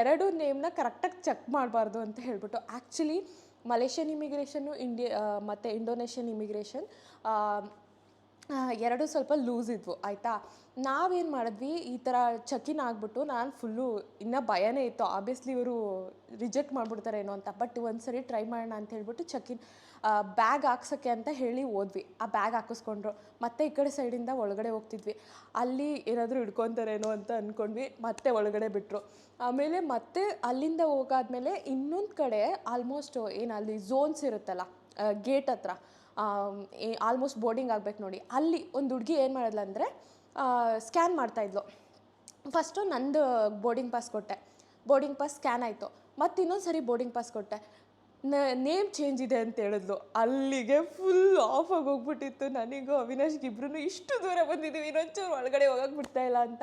ಎರಡು ನೇಮ್ನ ಕರೆಕ್ಟಾಗಿ ಚೆಕ್ ಮಾಡಬಾರ್ದು ಅಂತ ಹೇಳ್ಬಿಟ್ಟು ಆ್ಯಕ್ಚುಲಿ ಮಲೇಷ್ಯನ್ ಇಮಿಗ್ರೇಷನ್ನು ಇಂಡಿಯಾ ಮತ್ತು ಇಂಡೋನೇಷ್ಯನ್ ಇಮಿಗ್ರೇಷನ್ ಎರಡು ಸ್ವಲ್ಪ ಲೂಸ್ ಇದ್ವು, ಆಯಿತಾ? ನಾವೇನು ಮಾಡಿದ್ವಿ, ಈ ಥರ ಚಕಿನ್ ಆಗಿಬಿಟ್ಟು ನಾನು ಫುಲ್ಲು ಇನ್ನೂ ಭಯನೇ ಇತ್ತು. ಆಬ್ವಿಯಸ್ಲಿ ಇವರು ರಿಜೆಕ್ಟ್ ಮಾಡಿಬಿಡ್ತಾರೇನೋ ಅಂತ. ಬಟ್ ಒಂದು ಸರಿ ಟ್ರೈ ಮಾಡೋಣ ಅಂತ ಹೇಳ್ಬಿಟ್ಟು ಚಕಿನ್ ಬ್ಯಾಗ್ ಹಾಕ್ಸೋಕ್ಕೆ ಅಂತ ಹೇಳಿ ಹೋದ್ವಿ. ಆ ಬ್ಯಾಗ್ ಹಾಕಿಸ್ಕೊಂಡ್ರು. ಮತ್ತೆ ಈ ಕಡೆ ಸೈಡಿಂದ ಒಳಗಡೆ ಹೋಗ್ತಿದ್ವಿ. ಅಲ್ಲಿ ಏನಾದರೂ ಹಿಡ್ಕೊತಾರೇನೋ ಅಂತ ಅಂದ್ಕೊಂಡ್ವಿ ಮತ್ತೆ ಒಳಗಡೆ ಬಿಟ್ಟರು ಆಮೇಲೆ ಮತ್ತೆ ಅಲ್ಲಿಂದ ಹೋಗಾದ್ಮೇಲೆ ಇನ್ನೊಂದು ಕಡೆ ಆಲ್ಮೋಸ್ಟ್ ಏನು ಅಲ್ಲಿ ಝೋನ್ಸ್ ಇರುತ್ತಲ್ಲ ಗೇಟ್ ಹತ್ರ ಆಲ್ಮೋಸ್ಟ್ ಬೋರ್ಡಿಂಗ್ ಆಗ್ಬೇಕು ನೋಡಿ. ಅಲ್ಲಿ ಒಂದು ಹುಡುಗಿ ಏನು ಮಾಡಿದ್ಲು ಅಂದರೆ ಸ್ಕ್ಯಾನ್ ಮಾಡ್ತಾಯಿದ್ಲು ಫಸ್ಟು ನಂದು ಬೋರ್ಡಿಂಗ್ ಪಾಸ್ ಕೊಟ್ಟೆ. ಬೋರ್ಡಿಂಗ್ ಪಾಸ್ ಸ್ಕ್ಯಾನ್ ಆಯಿತು. ಮತ್ತು ಇನ್ನೊಂದು ಸರಿ ಬೋರ್ಡಿಂಗ್ ಪಾಸ್ ಕೊಟ್ಟೆ ನೇಮ್ ಚೇಂಜ್ ಇದೆ ಅಂತ ಹೇಳಿದ್ಲು. ಅಲ್ಲಿಗೆ ಫುಲ್ ಆಫ್ ಆಗಿ ಹೋಗ್ಬಿಟ್ಟಿತ್ತು. ನನಗೂ ಅವಿನಾಶ್ಗೆ ಇಬ್ರು ಇಷ್ಟು ದೂರ ಬಂದಿದ್ದೀವಿ ಇನ್ನೊಂಚೂರು ಒಳಗಡೆ ಹೋಗಕ್ಕೆ ಬಿಡ್ತಾ ಇಲ್ಲ ಅಂತ.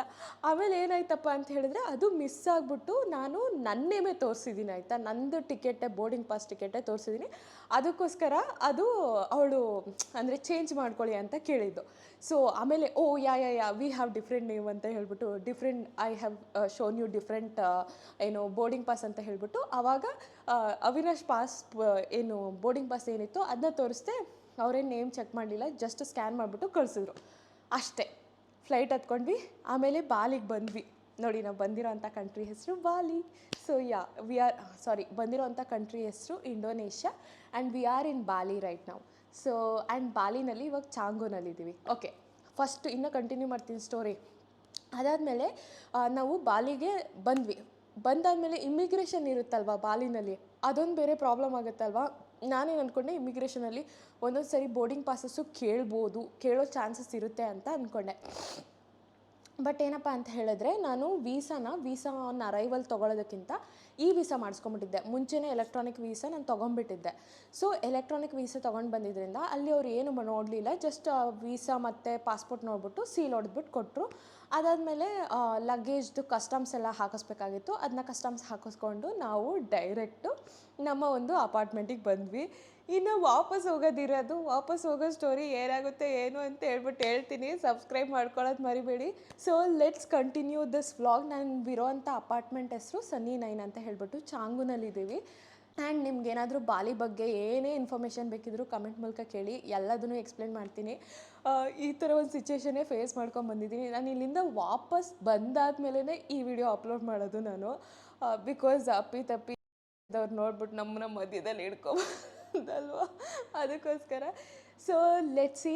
ಆಮೇಲೆ ಏನಾಯ್ತಪ್ಪ ಅಂತ ಹೇಳಿದ್ರೆ, ಅದು ಮಿಸ್ ಆಗಿಬಿಟ್ಟು ನಾನು ನನ್ನ ನೇಮೇ ತೋರಿಸಿದ್ದೀನಿ ಆಯಿತಾ? ನಂದು ಟಿಕೆಟೇ ಬೋರ್ಡಿಂಗ್ ಪಾಸ್ ಟಿಕೆಟೇ ತೋರಿಸಿದ್ದೀನಿ ಅದಕ್ಕೋಸ್ಕರ ಅದು ಅವಳು, ಅಂದರೆ ಚೇಂಜ್ ಮಾಡ್ಕೊಳ್ಳಿ ಅಂತ ಕೇಳಿದ್ದು. ಸೊ ಆಮೇಲೆ, ಓ, yeah yeah yeah we have different name ಅಂತ ಹೇಳ್ಬಿಟ್ಟು different I have shown you different ಏನು ಬೋರ್ಡಿಂಗ್ ಪಾಸ್ ಅಂತ ಹೇಳ್ಬಿಟ್ಟು ಆವಾಗ ಅವಿನಾಶ್ ಪಾಸ್ ಏನು ಬೋರ್ಡಿಂಗ್ ಪಾಸ್ ಏನಿತ್ತು ಅದನ್ನ ತೋರಿಸ್ದೆ ಅವರೇನು ನೇಮ್ ಚೆಕ್ ಮಾಡಲಿಲ್ಲ ಜಸ್ಟ್ ಸ್ಕ್ಯಾನ್ ಮಾಡಿಬಿಟ್ಟು ಕಳಿಸಿದ್ರು. ಅಷ್ಟೇ. ಫ್ಲೈಟ್ ಹತ್ಕೊಂಡ್ವಿ, ಆಮೇಲೆ ಬಾಲಿಗೆ ಬಂದ್ವಿ. ನೋಡಿ, ನಾವು ಬಂದಿರೋ ಅಂಥ ಕಂಟ್ರಿ ಹೆಸರು Bali so yeah we are sorry ಬಂದಿರೋ ಅಂಥ ಕಂಟ್ರಿ ಹೆಸರು Indonesia and we are in Bali right ನಾವು ಸೊ ಆ್ಯಂಡ್ ಬಾಲಿನಲ್ಲಿ ಇವಾಗ ಚಾಂಗೋನಲ್ಲಿದ್ದೀವಿ ಓಕೆ ಫಸ್ಟ್ ಇನ್ನೂ ಕಂಟಿನ್ಯೂ ಮಾಡ್ತೀನಿ ಸ್ಟೋರಿ ಅದಾದಮೇಲೆ ನಾವು ಬಾಲಿಗೆ ಬಂದ್ವಿ. ಬಂದಾದಮೇಲೆ ಇಮಿಗ್ರೇಷನ್ ಇರುತ್ತಲ್ವ ಬಾಲಿನಲ್ಲಿ ಅದೊಂದು ಬೇರೆ ಪ್ರಾಬ್ಲಮ್ ಆಗುತ್ತಲ್ವ? ನಾನೇನು ಅಂದ್ಕೊಂಡೆ ಇಮಿಗ್ರೇಷನಲ್ಲಿ ಒಂದೊಂದು ಸರಿ ಬೋರ್ಡಿಂಗ್ ಪಾಸಸ್ಸು ಕೇಳ್ಬೋದು, ಕೇಳೋ ಚಾನ್ಸಸ್ ಇರುತ್ತೆ ಅಂತ ಅಂದ್ಕೊಂಡೆ ಬಟ್ ಏನಪ್ಪ ಅಂತ ಹೇಳಿದ್ರೆ ನಾನು ವೀಸಾನ, ವೀಸಾ ಅರೈವಲ್ ತೊಗೊಳೋದಕ್ಕಿಂತ ಈ ವೀಸಾ ಮಾಡಿಸ್ಕೊಂಬಿಟ್ಟಿದ್ದೆ. ಮುಂಚೆನೇ ಎಲೆಕ್ಟ್ರಾನಿಕ್ ವೀಸಾ ನಾನು ತೊಗೊಂಡ್ಬಿಟ್ಟಿದ್ದೆ ಸೊ ಎಲೆಕ್ಟ್ರಾನಿಕ್ ವೀಸಾ ತೊಗೊಂಡು ಬಂದಿದ್ದರಿಂದ ಅಲ್ಲಿ ಅವ್ರು ಏನು ನೋಡಲಿಲ್ಲ. ಜಸ್ಟ್ ವೀಸಾ ಮತ್ತು ಪಾಸ್ಪೋರ್ಟ್ ನೋಡ್ಬಿಟ್ಟು ಸೀಲ್ ಹೊಡೆದ್ಬಿಟ್ಟು ಕೊಟ್ಟರು ಅದಾದಮೇಲೆ ಲಗೇಜ್ದು ಕಸ್ಟಮ್ಸ್ ಎಲ್ಲ ಹಾಕಿಸ್ಬೇಕಾಗಿತ್ತು. ಅದನ್ನ ಕಸ್ಟಮ್ಸ್ ಹಾಕಿಸ್ಕೊಂಡು ನಾವು ಡೈರೆಕ್ಟು ನಮ್ಮ ಒಂದು ಅಪಾರ್ಟ್ಮೆಂಟಿಗೆ ಬಂದ್ವಿ. ಇನ್ನು ವಾಪಸ್ ಹೋಗೋದಿರೋದು ವಾಪಸ್ ಹೋಗೋ ಸ್ಟೋರಿ ಏನಾಗುತ್ತೆ, ಏನು ಅಂತ ಹೇಳ್ಬಿಟ್ಟು ಹೇಳ್ತೀನಿ. ಸಬ್ಸ್ಕ್ರೈಬ್ ಮಾಡ್ಕೊಳ್ಳೋದು ಮರಿಬೇಡಿ. So let's continue this vlog ನಾನು ಇರೋವಂಥ ಅಪಾರ್ಟ್ಮೆಂಟ್ ಹೆಸರು ಸನ್ನಿ ನೈನ್ ಅಂತ ಹೇಳ್ಬಿಟ್ಟು ಚಾಂಗುನಲ್ಲಿದ್ದೀವಿ. ಆ್ಯಂಡ್ ನಿಮ್ಗೇನಾದರೂ ಬಾಲಿ ಬಗ್ಗೆ ಏನೇ ಇನ್ಫಾರ್ಮೇಷನ್ ಬೇಕಿದ್ರೂ ಕಮೆಂಟ್ ಮೂಲಕ ಕೇಳಿ. ಎಲ್ಲದನ್ನು ಎಕ್ಸ್ಪ್ಲೇನ್ ಮಾಡ್ತೀನಿ. ಈ ಥರ ಒಂದು ಸಿಚುವೇಶನ್ನೇ ಫೇಸ್ ಮಾಡ್ಕೊಂಡು ಬಂದಿದ್ದೀನಿ. ನಾನು ಇಲ್ಲಿಂದ ವಾಪಸ್ ಬಂದಾದ್ಮೇಲೆ ಈ ವಿಡಿಯೋ ಅಪ್ಲೋಡ್ ಮಾಡೋದು ನಾನು. ಬಿಕಾಸ್ ಅಪ್ಪಿ ತಪ್ಪಿ ಅವ್ರು ನೋಡ್ಬಿಟ್ಟು ನಮ್ಮನ್ನ ಮಧ್ಯದಲ್ಲಿ ಹಿಡ್ಕೊಬಲ್ವಾ ಅದಕ್ಕೋಸ್ಕರ. So let see